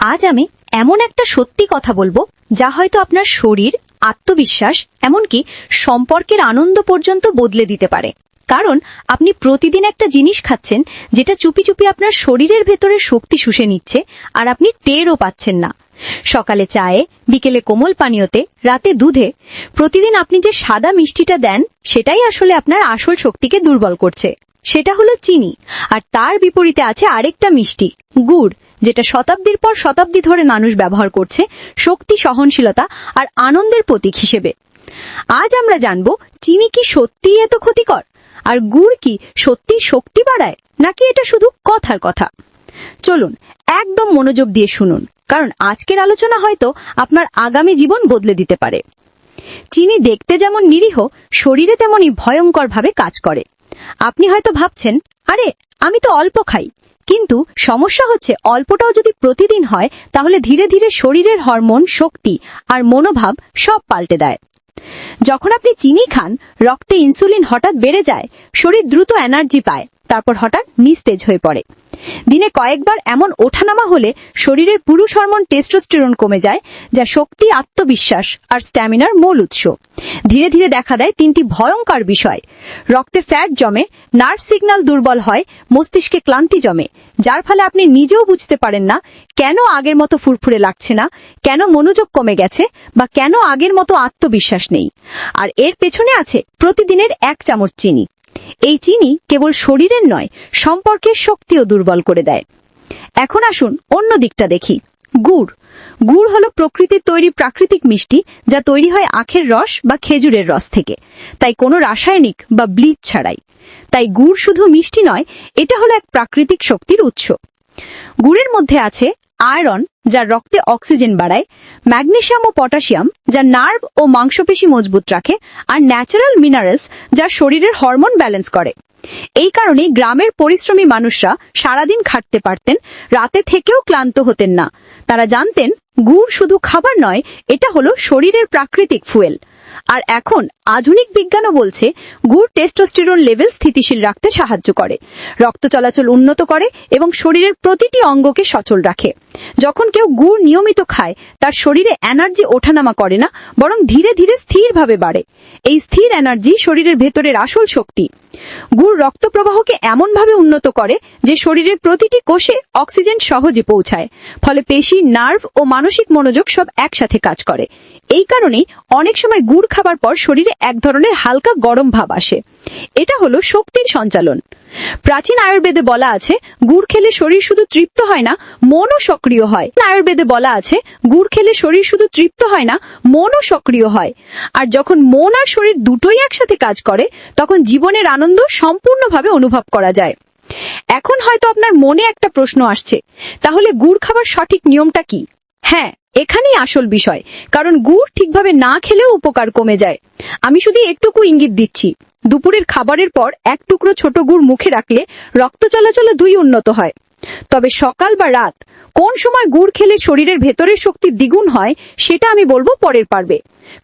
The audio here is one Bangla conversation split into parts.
আজ আমি এমন একটা সত্যি কথা বলব, যা হয়তো আপনার শরীর, আত্মবিশ্বাস, এমনকি সম্পর্কের আনন্দ পর্যন্ত বদলে দিতে পারে। কারণ আপনি প্রতিদিন একটা জিনিস খাচ্ছেন, যেটা চুপি চুপি আপনার শরীরের ভেতরে শক্তি শুষে নিচ্ছে, আর আপনি টেরও পাচ্ছেন না। সকালে চায়ে, বিকেলে কোমল পানীয়তে, রাতে দুধে, প্রতিদিন আপনি যে সাদা মিষ্টিটা দেন, সেটাই আসলে আপনার আসল শক্তিকে দুর্বল করছে। সেটা হলো চিনি, আর তার বিপরীতে আছে আরেকটা মিষ্টি, গুড়। যেটা শতাব্দীর পর শতাব্দী ধরে মানুষ ব্যবহার করছে শক্তি, সহনশীলতা আর আনন্দের প্রতীক হিসেবে। আজ আমরা জানব, চিনি কি সত্যিই এত ক্ষতিকর? আর গুড় কি সত্যি শক্তি বাড়ায়? নাকি এটা শুধু কথার কথা? চলুন, একদম মনোযোগ দিয়ে শুনুন, কারণ আজকের আলোচনা হয়তো আপনার আগামী জীবন বদলে দিতে পারে। চিনি দেখতে যেমন নিরীহ, শরীরে তেমনই ভয়ঙ্করভাবে কাজ করে। আপনি হয়তো ভাবছেন, আরে, আমি তো অল্প খাই। কিন্তু সমস্যা হচ্ছে অল্পটাও যদি প্রতিদিন হয়, তাহলে ধীরে ধীরে শরীরের হরমোন শক্তি আর মনোভাব সব পাল্টে দেয়। যখন আপনি চিনি খান, রক্তে ইনসুলিন হঠাৎ বেড়ে যায়, শরীর দ্রুত এনার্জি পায়, তারপর হঠাৎ নিস্তেজ হয়ে পড়ে। দিনে কয়েকবার এমন ওঠানামা হলে শরীরের পুরুষ হরমোন টেস্টোস্টেরন কমে যায়, যা শক্তি, আত্মবিশ্বাস আর স্ট্যামিনার মূল উৎস। ধীরে ধীরে দেখা দেয় তিনটি ভয়ঙ্কর বিষয়। রক্তে ফ্যাট জমে নার্ভ সিগন্যাল দুর্বল হয়, মস্তিষ্কে ক্লান্তি জমে, যার ফলে আপনি নিজেও বুঝতে পারেন না কেন আগের মতো ফুরফুরে লাগছে না, কেন মনোযোগ কমে গেছে বা কেন আগের মতো আত্মবিশ্বাস নেই। আর এর পেছনে আছে প্রতিদিনের এক চামচ চিনি। এই চিনি কেবল শরীরের নয়, সম্পর্কের শক্তিও দুর্বল করে দেয়। এখন আসুন অন্য দিকটা দেখি। গুড়। গুড় হলো প্রকৃতির তৈরি প্রাকৃতিক মিষ্টি যা তৈরি হয় আখের রস বা খেজুরের রস থেকে। তাই কোনো রাসায়নিক বা ব্লিচ ছাড়াই। তাই গুড় শুধু মিষ্টি নয়, এটা হলো এক প্রাকৃতিক শক্তির উৎস। গুড়ের মধ্যে আছে আয়রন যা রক্তে অক্সিজেন বাড়ায় ম্যাগনেসিয়াম ও পটাশিয়াম, যা নার্ভ ও মাংসপেশি মজবুত রাখে, আর ন্যাচারাল মিনারেলস, যা শরীরের হরমোন ব্যালেন্স করে। এই কারণে গ্রামের পরিশ্রমী মানুষরা সারাদিন খাটতে পারতেন, রাতে থেকেও ক্লান্ত হতেন না। তারা জানতেন, গুড় শুধু খাবার নয়, এটা হলো শরীরের প্রাকৃতিক ফুয়েল। আর এখন আধুনিক বিজ্ঞানও বলছে গুড় টেস্টোস্টেরন লেভেল স্থিতিশীল রাখতে সাহায্য করে। রক্ত চলাচল উন্নত করে এবং শরীরের প্রতিটি অঙ্গকে সচল রাখে। যখন কেউ গুড় নিয়মিত খায়, তার শরীরে এনার্জি ওঠানামা করে না, বরং ধীরে ধীরে স্থিরভাবে বাড়ে। এই স্থির এনার্জি শরীরের ভেতরের আসল শক্তি। গুড় রক্ত প্রবাহকে এমনভাবে উন্নত করে যে শরীরের প্রতিটি কোষে অক্সিজেন সহজে পৌঁছায়, ফলে পেশি, নার্ভ ও মানসিক মনোযোগ সব একসাথে কাজ করে। এই কারণেই অনেক সময় গুড় খাবার পর শরীরে এক ধরনের হালকা গরম ভাব আসে। এটা হলো শক্তির সঞ্চালন। প্রাচীন আয়ুর্বেদে বলা আছে, গুড় খেলে শরীর শুধু তৃপ্ত হয় না, মনও সক্রিয় হয়। আয়ুর্বেদে বলা আছে, গুড় খেলে শরীর শুধু তৃপ্ত হয় না, মনও সক্রিয় হয়। আর যখন মন আর শরীর দুটোই একসাথে কাজ করে, তখন জীবনের আনন্দ সম্পূর্ণভাবে অনুভব করা যায়। এখন হয়তো আপনার মনে একটা প্রশ্ন আসছে, তাহলে গুড় খাবার সঠিক নিয়মটা কি? হ্যাঁ এখানেই আসল বিষয়, কারণ গুড় ঠিকভাবে না খেলেও উপকার কমে যায়। আমি শুধু একটুকু ইঙ্গিত দিচ্ছি, দুপুরের খাবারের পর এক টুকরো ছোট গুড় মুখে রাখলে রক্ত চলাচলে দুই উন্নত হয়। তবে সকাল বা রাত কোন সময় গুড় খেলে শরীরের ভেতরের শক্তি দ্বিগুণ হয়, সেটা আমি বলব পরের পারবে।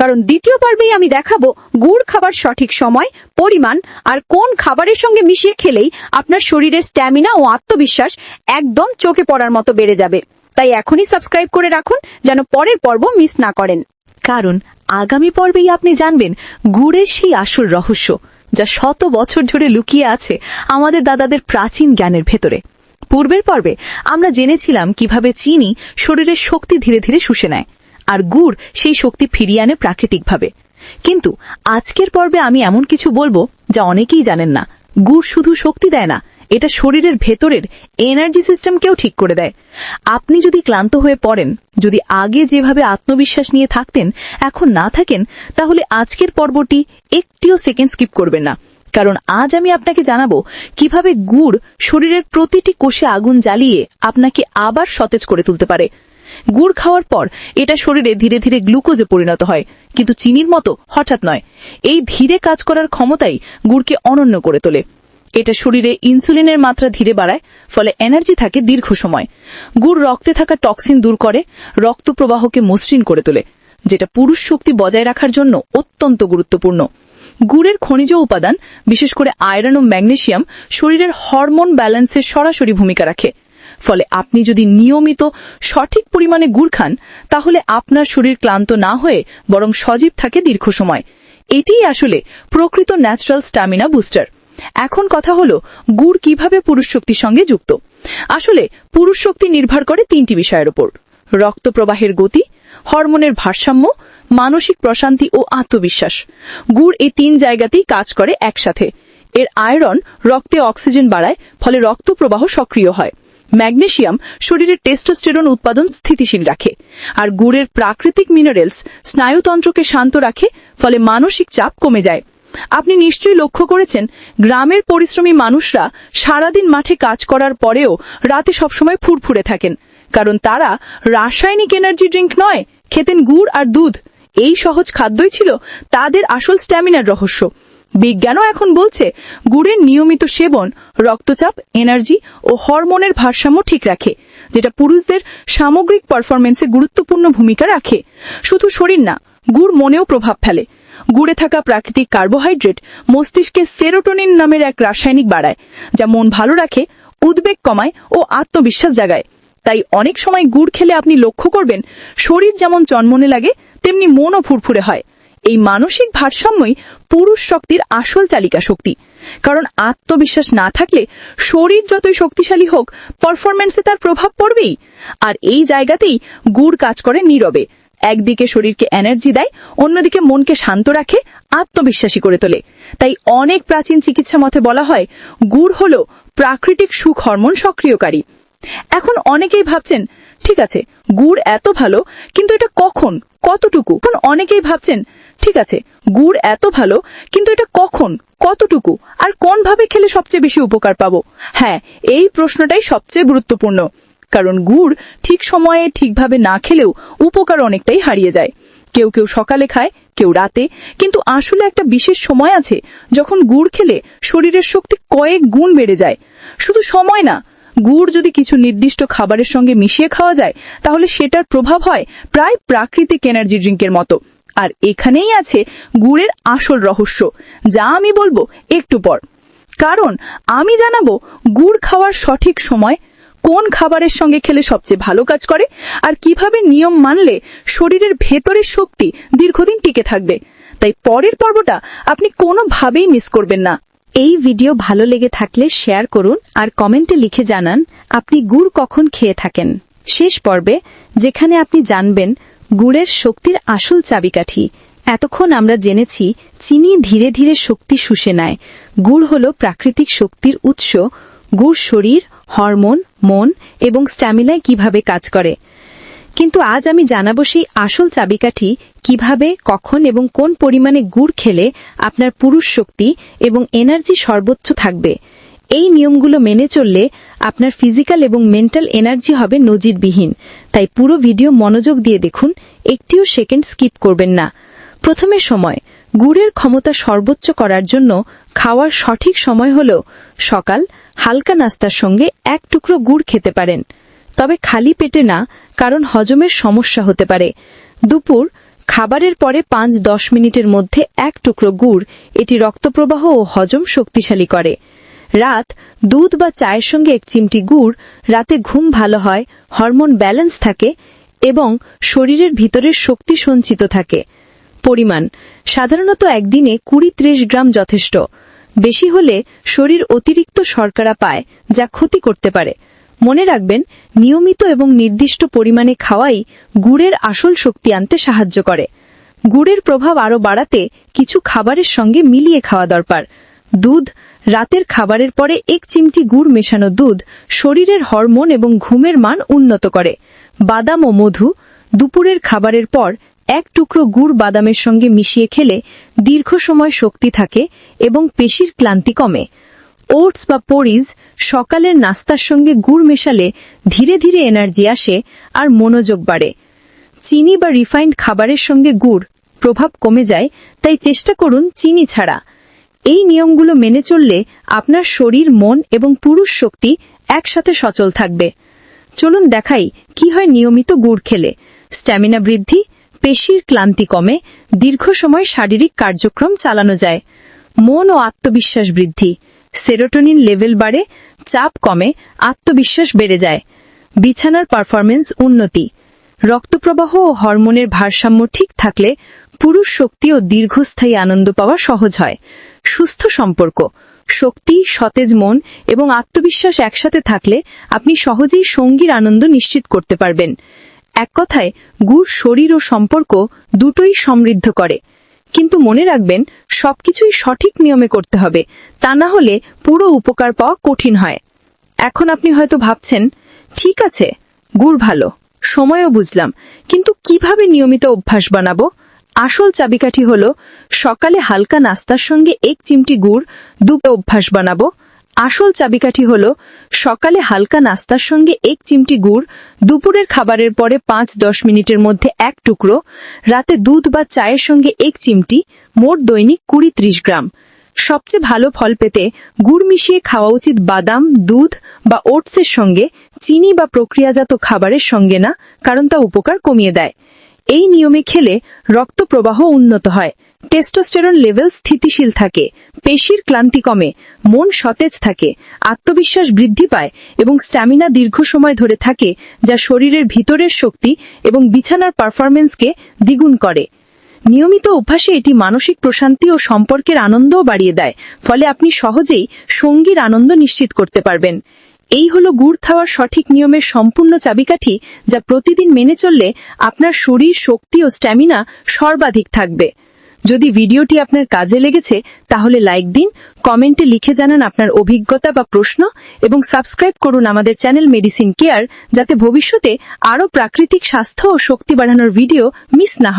কারণ দ্বিতীয় পর্বেই আমি দেখাবো গুড় খাবার সঠিক সময়, পরিমাণ আর কোন খাবারের সঙ্গে মিশিয়ে খেলেই আপনার শরীরের স্ট্যামিনা ও আত্মবিশ্বাস একদম চোখে পড়ার মতো বেড়ে যাবে। তাই এখনই সাবস্ক্রাইব করে রাখুন যেন পরের পর্ব মিস না করেন। কারণ আগামী পর্বেই আপনি জানবেন গুড়ের সেই আসল রহস্য, যা শত বছর ধরে লুকিয়ে আছে আমাদের দাদাদের প্রাচীন জ্ঞানের ভেতরে। পূর্বের পর্বে আমরা জেনেছিলাম কীভাবে চিনি শরীরের শক্তি ধীরে ধীরে শুষে নেয়, আর গুড় সেই শক্তি ফিরিয়ে আনে প্রাকৃতিকভাবে। কিন্তু আজকের পর্বে আমি এমন কিছু বলব যা অনেকেই জানেন না। গুড় শুধু শক্তি দেয় না, এটা শরীরের ভেতরের এনার্জি সিস্টেমকেও ঠিক করে দেয়। আপনি যদি ক্লান্ত হয়ে পড়েন, যদি আগে যেভাবে আত্মবিশ্বাস নিয়ে থাকতেন, এখন না থাকেন, তাহলে আজকের পর্বটি একটিও সেকেন্ড স্কিপ করবেন না। কারণ আজ আমি আপনাকে জানাব কীভাবে গুড় শরীরের প্রতিটি কোষে আগুন জ্বালিয়ে আপনাকে আবার সতেজ করে তুলতে পারে। গুড় খাওয়ার পর এটা শরীরে ধীরে ধীরে গ্লুকোজে পরিণত হয়, কিন্তু চিনির মতো হঠাৎ নয়। এই ধীরে কাজ করার ক্ষমতাই গুড়কে অনন্য করে তোলে। এটা শরীরে ইনসুলিনের মাত্রা ধীরে বাড়ায়, ফলে এনার্জি থাকে দীর্ঘ সময়। গুড় রক্তে থাকা টক্সিন দূর করে, রক্ত প্রবাহকে মসৃণ করে তোলে, যেটা পুরুষ শক্তি বজায় রাখার জন্য অত্যন্ত গুরুত্বপূর্ণ। গুড়ের খনিজ উপাদান, বিশেষ করে আয়রন ও ম্যাগনেসিয়াম, শরীরের হরমোন ব্যালেন্সের সরাসরি ভূমিকা রাখে। ফলে আপনি যদি নিয়মিত সঠিক পরিমাণে গুড় খান, তাহলে আপনার শরীর ক্লান্ত না হয়ে বরং সজীব থাকে দীর্ঘ সময়। এটিই আসলে প্রকৃত ন্যাচারাল স্ট্যামিনা বুস্টার এখন কথা হলো, গুড় কীভাবে পুরুষ শক্তির সঙ্গে যুক্ত? আসলে, পুরুষ শক্তি নির্ভর করে তিনটি বিষয়ের উপর। রক্ত প্রবাহের গতি, হরমোনের ভারসাম্য, মানসিক প্রশান্তি ও আত্মবিশ্বাস। গুড় এই তিন জায়গাতেই কাজ করে একসাথে। এর আয়রন রক্তে অক্সিজেন বাড়ায়, ফলে রক্ত প্রবাহ সক্রিয় হয়। ম্যাগনেসিয়াম শরীরের টেস্টোস্টেরন উৎপাদন স্থিতিশীল রাখে, আর গুড়ের প্রাকৃতিক মিনারেলস স্নায়ুতন্ত্রকে শান্ত রাখে, ফলে মানসিক চাপ কমে যায়। আপনি নিশ্চয়ই লক্ষ্য করেছেন, গ্রামের পরিশ্রমী মানুষরা সারাদিন মাঠে কাজ করার পরেও রাতে সবসময় ফুরফুরে থাকেন, কারণ তারা রাসায়নিক এনার্জি ড্রিঙ্ক নয়, খেতেন গুড় আর দুধ। এই সহজ খাদ্যই ছিল তাদের আসল স্ট্যামিনার রহস্য। বিজ্ঞানও এখন বলছে গুড়ের নিয়মিত সেবন, রক্তচাপ, এনার্জি ও হরমোনের ভারসাম্য ঠিক রাখে, যেটা পুরুষদের সামগ্রিক পারফরমেন্সে গুরুত্বপূর্ণ ভূমিকা রাখে। শুধু শরীর না, গুড় মনেও প্রভাব ফেলে। গুড়ে থাকা প্রাকৃতিক কার্বোহাইড্রেট মস্তিষ্কে সেরোটোনিন নামের এক রাসায়নিক বাড়ায়, যা মন ভালো রাখে, উদ্বেগ কমায় ও আত্মবিশ্বাস জাগায়। তাই অনেক সময় গুড় খেলে আপনি লক্ষ্য করবেন, শরীর যেমন চনমনে লাগে, তেমনি মনও ফুরফুরে হয়। এই মানসিক ভারসাম্যই পুরুষ শক্তির আসল চালিকা শক্তি। কারণ আত্মবিশ্বাস না থাকলে শরীর যতই শক্তিশালী হোক পারফরমেন্সে তার প্রভাব পড়বেই। আর এই জায়গাতেই গুড় কাজ করে নীরবে। একদিকে শরীরকে এনার্জি দেয়, অন্যদিকে মনকে শান্ত রাখে, আত্মবিশ্বাসী করে তোলে। তাই অনেক প্রাচীন চিকিৎসা মতে বলা হয়, গুড় হল প্রাকৃতিক সুখ হরমোন সক্রিয়কারী। এখন অনেকেই ভাবছেন, ঠিক আছে, গুড় এত ভালো, কিন্তু এটা কখন, কতটুকু? এখন অনেকেই ভাবছেন ঠিক আছে, গুড় এত ভালো, কিন্তু এটা কখন, কতটুকু, আর কোন ভাবে খেলে সবচেয়ে বেশি উপকার পাবো? হ্যাঁ এই প্রশ্নটাই সবচেয়ে গুরুত্বপূর্ণ। কারণ গুড় ঠিক সময়ে ঠিকভাবে না খেলেও উপকার অনেকটাই হারিয়ে যায়। কেউ কেউ সকালে খায়, কেউ রাতে, কিন্তু আসলে একটা বিশেষ সময় আছে যখন গুড় খেলে শরীরের শক্তি কয়েক গুণ বেড়ে যায়। শুধু সময় না, গুড় যদি কিছু নির্দিষ্ট খাবারের সঙ্গে মিশিয়ে খাওয়া যায়, তাহলে সেটার প্রভাব হয় প্রায় প্রাকৃতিক এনার্জি ড্রিঙ্কের মতো। আর এখানেই আছে গুড়ের আসল রহস্য, যা আমি বলব একটু পর। কারণ আমি জানাব গুড় খাওয়ার সঠিক সময় কোন খাবারের সঙ্গে খেলে সবচেয়ে ভালো কাজ করে আর কীভাবে নিয়ম মানলে শরীরের ভেতরের শক্তি দীর্ঘদিন টিকে থাকবে। তাই পরের পর্বটা আপনি কোনোভাবেই মিস করবেন না। এই ভিডিও ভালো লেগে থাকলে শেয়ার করুন আর কমেন্টে লিখে জানান, আপনি গুড় কখন খেয়ে থাকেন। শেষ পর্বে, যেখানে আপনি জানবেন গুড়ের শক্তির আসল চাবিকাঠি। এতক্ষণ আমরা জেনেছি, চিনি ধীরে ধীরে শক্তি শুষে নেয়। গুড় হল প্রাকৃতিক শক্তির উৎস। গুড় শরীর, হরমোন, মন এবং স্ট্যামিনায় কীভাবে কাজ করে। কিন্তু আজ আমি জানাব সেই আসল চাবিকাঠি কীভাবে, কখন এবং কোন পরিমাণে গুড় খেলে আপনার পুরুষ শক্তি এবং এনার্জি সর্বোচ্চ থাকবে। এই নিয়মগুলো মেনে চললে আপনার ফিজিক্যাল এবং মেন্টাল এনার্জি হবে নজিরবিহীন। তাই পুরো ভিডিও মনোযোগ দিয়ে দেখুন, একটিও সেকেন্ড স্কিপ করবেন না। প্রথমে সময়, গুড়ের ক্ষমতা সর্বোচ্চ করার জন্য খাওয়ার সঠিক সময় হল সকাল, হালকা নাস্তার সঙ্গে এক টুকরো গুড় খেতে পারেন। তবে খালি পেটে না, কারণ হজমের সমস্যা হতে পারে। দুপুর, খাবারের পরে পাঁচ দশ মিনিটের মধ্যে এক টুকরো গুড়, এটি রক্তপ্রবাহ ও হজম শক্তিশালী করে। রাত দুধ বা চায়ের সঙ্গে এক চিমটি গুড়, রাতে ঘুম ভালো হয়, হরমোন ব্যালেন্স থাকে এবং শরীরের ভিতরের শক্তি সঞ্চিত থাকে। পরিমাণ, সাধারণত একদিনে কুড়ি ত্রিশ গ্রাম যথেষ্ট। বেশি হলে শরীর অতিরিক্ত শর্করা পায়, যা ক্ষতি করতে পারে। মনে রাখবেন, নিয়মিত এবং নির্দিষ্ট পরিমাণে খাওয়াই গুড়ের আসল শক্তি আনতে সাহায্য করে। গুড়ের প্রভাব আরও বাড়াতে কিছু খাবারের সঙ্গে মিলিয়ে খাওয়া দরকার। দুধ রাতের খাবারের পরে এক চিমটি গুড় মেশানো দুধ শরীরের হরমোন এবং ঘুমের মান উন্নত করে। বাদাম ও মধু দুপুরের খাবারের পর এক টুকরো গুড় বাদামের সঙ্গে মিশিয়ে খেলে দীর্ঘ সময় শক্তি থাকে এবং পেশির ক্লান্তি কমে। ওটস বা পরিজ সকালের নাস্তার সঙ্গে গুড় মেশালে ধীরে ধীরে এনার্জি আসে আর মনোযোগ বাড়ে। চিনি বা রিফাইন্ড খাবারের সঙ্গে গুড় প্রভাব কমে যায়, তাই চেষ্টা করুন চিনি ছাড়া। এই নিয়মগুলো মেনে চললে আপনার শরীর, মন এবং পুরুষ শক্তি একসাথে সচল থাকবে। চলুন দেখাই কি হয় নিয়মিত গুড় খেলে। স্ট্যামিনা বৃদ্ধি, পেশির ক্লান্তি কমে, দীর্ঘ সময় শারীরিক কার্যক্রম চালানো যায়। মন ও আত্মবিশ্বাস বৃদ্ধি, সেরোটোনিন লেভেল বাড়ে, চাপ কমে, আত্মবিশ্বাস বেড়ে যায়। বিছানার পারফরমেন্স উন্নতি রক্তপ্রবাহ ও হরমোনের ভারসাম্য ঠিক থাকলে পুরুষ শক্তি ও দীর্ঘস্থায়ী আনন্দ পাওয়া সহজ হয়। সুস্থ সম্পর্ক, শক্তি, সতেজ মন এবং আত্মবিশ্বাস একসাথে থাকলে আপনি সহজেই সঙ্গীর আনন্দ নিশ্চিত করতে পারবেন। এক কথায়, গুড় শরীর ও সম্পর্ক দুটোই সমৃদ্ধ করে। কিন্তু মনে রাখবেন, সবকিছুই সঠিক নিয়মে করতে হবে, তা না হলে পুরো উপকার পাওয়া কঠিন হয়। এখন আপনি হয়তো ভাবছেন, ঠিক আছে, গুড় ভালো। সময়ও বুঝলাম। কিন্তু কীভাবে নিয়মিত অভ্যাস বানাবো? আসল চাবিকাঠি হলো, সকালে হালকা নাস্তার সঙ্গে এক চিমটি গুড় দুপুরে অভ্যাস বানাবো। আসল চাবিকাঠি হলো, সকালে হালকা নাস্তার সঙ্গে এক চিমটি গুড়, দুপুরের খাবারের পরে পাঁচ দশ মিনিটের মধ্যে এক টুকরো, রাতে দুধ বা চায়ের সঙ্গে এক চিমটি, মোট দৈনিক কুড়ি ত্রিশ গ্রাম। সবচেয়ে ভালো ফল পেতে গুড় মিশিয়ে খাওয়া উচিত বাদাম, দুধ বা ওটসের সঙ্গে চিনি বা প্রক্রিয়াজাত খাবারের সঙ্গে না, কারণ তা উপকার কমিয়ে দেয়। এই নিয়মে খেলে রক্ত প্রবাহ উন্নত হয়। টেস্টোস্টেরন লেভেল স্থিতিশীল থাকে, পেশির ক্লান্তি কমে, মন সতেজ থাকে, আত্মবিশ্বাস বৃদ্ধি পায় এবং স্ট্যামিনা দীর্ঘ সময় ধরে থাকে, যা শরীরের ভিতরের শক্তি এবং বিছানার পারফরমেন্সকে দ্বিগুণ করে। নিয়মিত অভ্যাসে এটি মানসিক প্রশান্তি ও সম্পর্কের আনন্দও বাড়িয়ে দেয়, ফলে আপনি সহজেই সঙ্গীর আনন্দ নিশ্চিত করতে পারবেন। এই হলো গুড় খাওয়ার সঠিক নিয়মের সম্পূর্ণ চাবিকাঠি যা প্রতিদিন মেনে চললে আপনার শরীর, শক্তি ও স্ট্যামিনা সর্বাধিক থাকবে। যদি ভিডিওটি আপনার কাজে লেগেছে, তাহলে লাইক দিন, কমেন্টে লিখে জানান আপনার অভিজ্ঞতা বা প্রশ্ন এবং সাবস্ক্রাইব করুন আমাদের চ্যানেল মেডিসিন কেয়ার যাতে ভবিষ্যতে আরও প্রাকৃতিক স্বাস্থ্য ও শক্তি বাড়ানোর ভিডিও মিস না হয়।